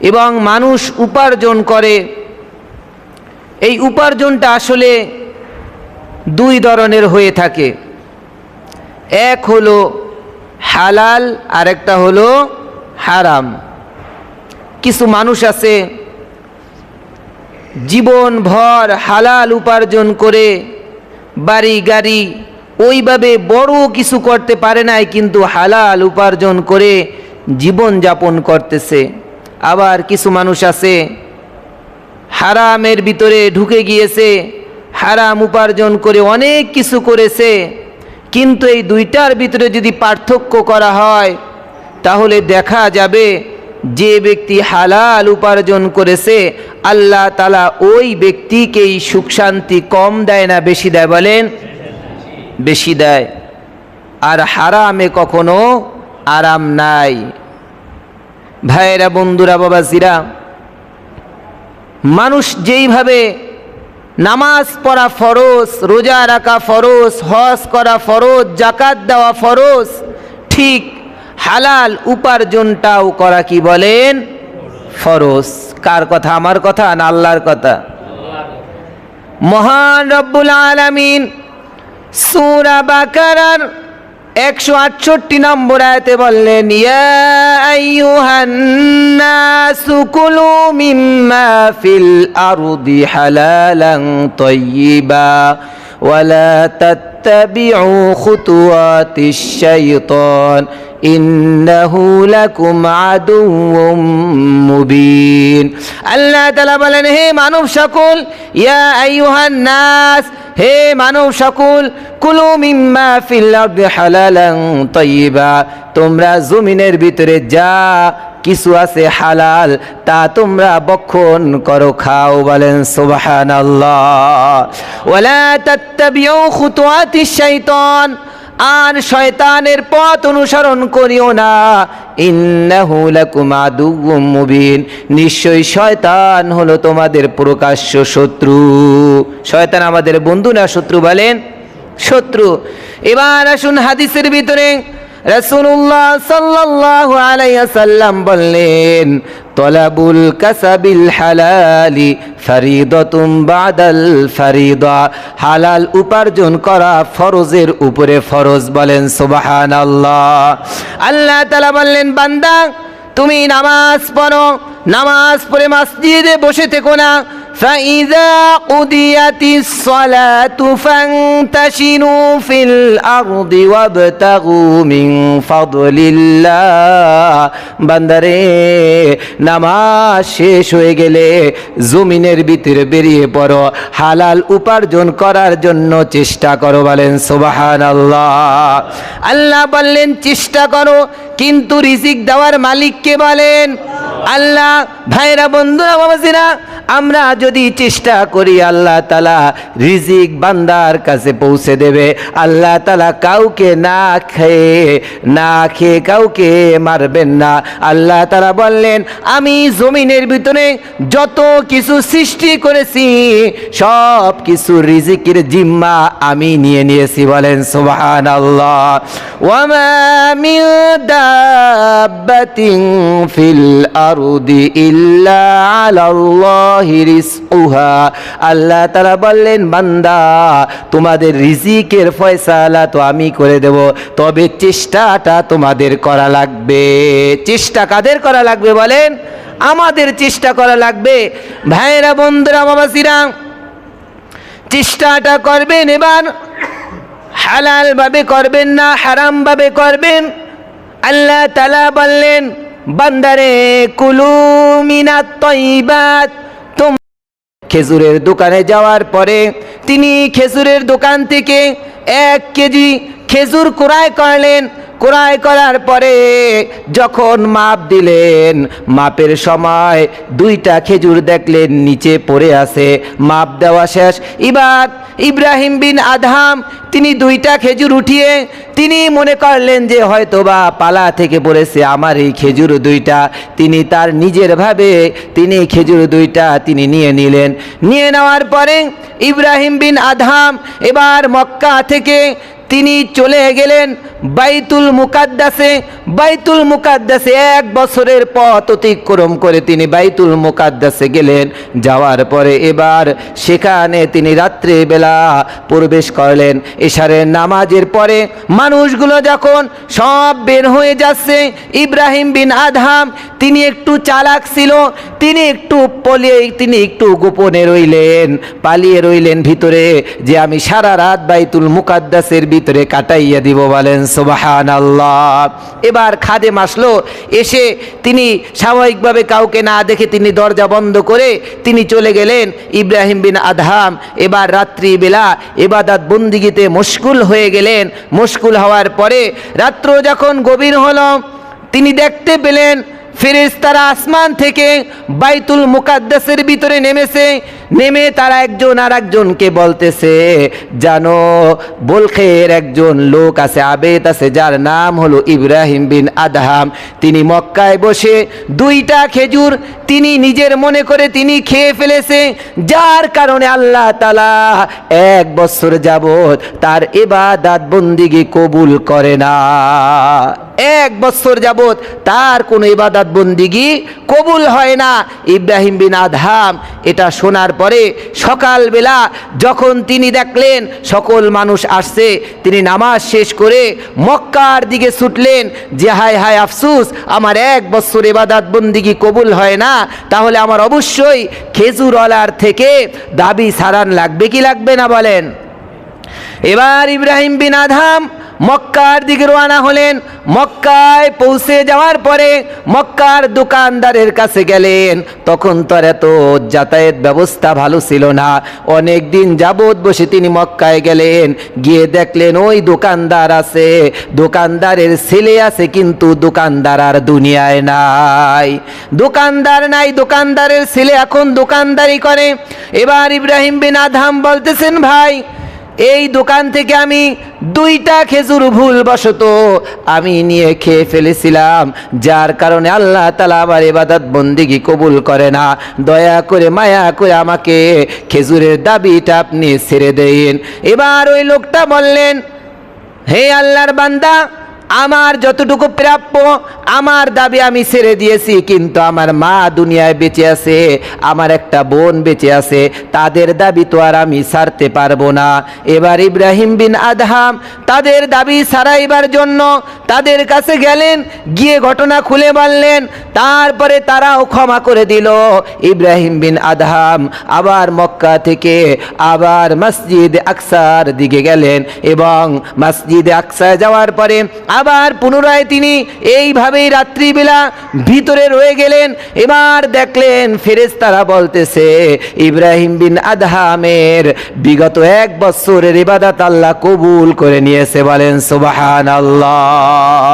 এবং মানুষ উপার্জন করে। এই উপার্জনটা আসলে দুই ধরনের হয়ে থাকে। এক হলো হালাল আর একটা হলো হারাম। কিছু মানুষ আছে জীবন ভর হালাল উপার্জন করে, বাড়ি, গাড়ি ওইভাবে বড় কিছু করতে পারে নাই, কিন্তু হালাল উপার্জন করে জীবন যাপন করতেছে। আবার কিছু মানুষ আছে, হারামের ভিতরে ঢুকে গিয়েছে, হারাম উপার্জন করে অনেক কিছু করেছে, কিন্তু এই দুইটার ভিতরে যদি পার্থক্য করা হয়, তাহলে দেখা যাবে যে ব্যক্তি হালাল উপার্জন করেছে, আল্লাহ তালা ওই ব্যক্তিকেই সুখ শান্তি কম দেয় না, বেশি দেয় বলেন? বেশি দেয়। আর হারামে কখনো আরাম নাই। ভাইয়েরা, বন্ধুরা, বাবাজিরা, মানুষ যেইভাবে নামাজ পড়া ফরজ, রোজা রাখা ফরজ, হজ করা ফরজ, জাকাত দেওয়া ফরজ, ঠিক হালাল উপার্জনটাও করা কি বলেন? ফরজ। কার কথা? আমার কথা না আল্লাহর কথা? মহান রব্বুল আলামিন সূরা বাকারার একশো আটষট্টি নম্বর আয়তে বললেন, ইয়া আইয়ুহান নাসু কুলু মিম্মা ফিল আরদি হালালান তাইয়্যিবা ওয়ালা তাত্তাবিউ খুতুওয়াতিশ শাইতান, ইন্নাহু লাকুম আদুউম মুবিন। আল্লাহ তাআলা বলেন, হে মানব সকল, ইয়া নাস হে মানব সকল, কুলু মিম্মা ফিল আরদি হালালান তোমরা জমিনের ভিতরে যা কিছু আছে হালাল, তা তোমরা বক্ষণ করো, খাও, বলেন সুবহানাল্লাহ। ওয়ালা তাত্তাবিউ খুতুওয়াতিশ শাইতান। আর শয়তানের পথ অনুসরণ করিও না। ইন্নাহু লাকুম মুবিন। নিশ্চয়ই শয়তান হলো তোমাদের প্রকাশ্য শত্রু। শয়তান আমাদের বন্ধু না শত্রু বলেন? শত্রু। এবার আসুন হাদিসের ভিতরে। রাসূলুল্লাহ সাল্লাল্লাহু আলাইহি সাল্লাম বললেন, তলাবুল কাসাবিল হালালি ফারিদতুম বাদাল ফারিদা। হালাল উপার্জন করা ফরজের উপরে ফরজ বলেন সুবাহান আল্লাহ আল্লাহ তালা বললেন, বান্দা, তুমি নামাজ পড়ো, নামাজ পড়ে মসজিদে বসে থেকো না فإذا قضيت الصلاة فانتشروا في الأرض وابتغوا من فضل الله বান্দারে নামাজ শেষ হয়ে গেলে জমিনের ভিতরে বেরিয়ে পড়ো হালাল উপার্জন করার জন্য চেষ্টা করো বলেন সোবাহান আল্লাহ আল্লাহ বললেন চেষ্টা করো কিন্তু রিজিক দেওয়ার মালিককে বলেন আল্লাহ, ভাইরা, বন্ধুরা, বাবাজিরা, আমরা যদি চেষ্টা করি আল্লাহ তালা রিজিক বান্দার কাছে পৌঁছে দেবে। আল্লাহ তালা কাউকে না খেয়ে না খেয়ে কাউকে মারবেন না। আল্লাহ তালা বললেন, আমি জমিনের ভিতরে যত কিছু সৃষ্টি করেছি, সব কিছু রিজিকের জিম্মা আমি নিয়ে নিয়েছি বলেন সুবহান আল্লাহ ওয়ামা মিন দাব্বাতিন ফিল আরদি আল্লাহ তাআলা বললেন, বান্দা, তোমাদের রিজিকের ফয়সালা তো আমি করে দেব, তবে চেষ্টাটা তোমাদের করা লাগবে। চেষ্টা কাদের করা লাগবে বলেন? আমাদের চেষ্টা করা লাগবে। ভাইয়েরা, বন্ধুরা বাবাসিরা চেষ্টাটা করবেন এবার। হালাল ভাবে করবেন না হারাম ভাবে করবেন। আল্লাহ তালা বললেন বান্দারে, কুলু মিনাত তৈবাত। খেজুরের দোকানে যাওয়ার পরে তিনি খেজুরের দোকান থেকে এক কেজি খেজুর ক্রয় করলেন। ক্রয় করার পরে যখন মাপ দিলেন, মাপের সময় দুইটা খেজুর দেখলেন, নিচে পড়ে আছে, মাপ দেওয়া শেষ। এবার ইব্রাহিম বিন আধাম তিনি দুইটা খেজুর উঠিয়ে, তিনি মনে করলেন যে হয়তো বা পালা থেকে পড়েছে আমার এই খেজুর দুইটা। তিনি তার নিজের ভাবে তিনি খেজুর দুইটা তিনি নিয়ে নিলেন। নিয়ে নেওয়ার পরে ইব্রাহিম বিন আধাম এবার মক্কা থেকে তিনি চলে গেলেন বাইতুল মুকাদ্দাসে। বাইতুল মুকাদ্দাসে এক বছরের পথ অতিক্রম করে তিনি বাইতুল মুকাদ্দাসে গেলেন। যাওয়ার পরে এবার সেখানে তিনি রাত্রিবেলা প্রবেশ করলেন। এশারের নামাজের পরে মানুষগুলো যখন সব বের হয়ে যাচ্ছে, ইব্রাহিম বিন আদহাম, তিনি একটু চালাক ছিল, তিনি একটু পলিয়ে, তিনি একটু গোপনে রইলেন, পালিয়ে রইলেন ভিতরে যে আমি সারা রাত বাইতুল মুকাদ্দাসের ভিতরে কাটাইয়া দিব বলেন সুবাহান আল্লাহ এবার খাদেম আসলো, এসে তিনি স্বাভাবিকভাবে কাউকে না দেখে তিনি দরজা বন্ধ করে তিনি চলে গেলেন ইব্রাহিম বিন আদহাম। এবার রাত্রিবেলা এবাদাত বন্দিগিতে মুশকুল হয়ে গেলেন। মুশকুল হওয়ার পরে রাত্র যখন গভীর হলো, তিনি দেখতে পেলেন ফেরেশতারা আসমান থেকে বাইতুল মুকাদ্দাসের ভিতরে নেমেছে। নেমে তারা একজন আর একজনকে বলতেছে, জানো, বলখের একজন লোক আছে, আবেদ আছে, যার নাম হলো ইব্রাহিম বিন আদহাম। তিনি মক্কায় বসে দুইটা খেজুর তিনি নিজের মনে করে তিনি খেয়ে ফেলেছে। যার কারণে আল্লাহ তালা এক বছর যাবত তার এবাদাত বন্দিগি কবুল করে না। এক বছর যাবৎ তার কোনো ইবাদত বন্দিগি কবুল হয় না। ইব্রাহিম বিন আধাম এটা শোনার পরে সকালবেলা যখন তিনি দেখলেন সকল মানুষ আসছে, তিনি নামাজ শেষ করে মক্কার দিকে ছুটলেন যে, হায় হায়, আফসুস, আমার এক বছর ইবাদত বন্দিগি কবুল হয় না। তাহলে আমার অবশ্যই খেজুরওয়ালার থেকে দাবি সারান লাগবে কি লাগবে না? বলেন। এবার ইব্রাহিম বিন আধাম মক্কার দিকে রওনা হলেন। মক্কায় পৌঁছে যাওয়ার পরে মক্কার দোকানদারের কাছে গেলেন। তখন তোর এত যাতায়াত ব্যবস্থা ভালো ছিল না। অনেক দিন যাবৎ বসে তিনি মক্কায় গেলেন। গিয়ে দেখলেন ওই দোকানদার আছে। দোকানদারের ছেলে আছে কিন্তু দোকানদার আর দুনিয়ায় নাই। দোকানদার নাই, দোকানদারের ছেলে এখন দোকানদারি করে। এবার ইব্রাহিম বিন আধাম বলতেছেন, ভাই এই দোকান থেকে আমি দুইটা খেজুর ভুলবশত আমি নিয়ে খেয়ে ফেলেছিলাম, যার কারণে আল্লাহ তালা আমার এবাদত বন্দিগি কবুল করে না। দয়া করে, মায়া করে আমাকে খেজুরের দাবিটা আপনি ছেড়ে দেন। এবার ওই লোকটা বললেন, হে আল্লাহর বান্দা আমার যতটুকু প্রাপ্য, আমার দাবি আমি ছেড়ে দিয়েছি, কিন্তু আমার মা দুনিয়ায় বেঁচে আছে, আমার একটা বোন বেঁচে আছে, তাদের দাবি তো আর আমি ছাড়তে পারব না। এবার ইব্রাহিম বিন আদহাম তাদের দাবি ছাড়াইবার জন্য তাদের কাছে গেলেন, গিয়ে ঘটনা খুলে বললেন, তারপরে তারাও ক্ষমা করে দিল। ইব্রাহিম বিন আদহাম আবার মক্কা থেকে আবার মসজিদ আকসার দিকে গেলেন এবং মসজিদে আকসায় যাওয়ার পরে আবার পুনরায় তিনি এইভাবেই রাত্রিবেলা ভিতরে রয়ে গেলেন। এবার দেখলেন ফেরেস্তারা বলতেছে, ইব্রাহিম বিন আদহামের বিগত এক বছরের ইবাদাত আল্লাহ কবুল করে নিয়েছে। বলেন সুবাহান আল্লাহ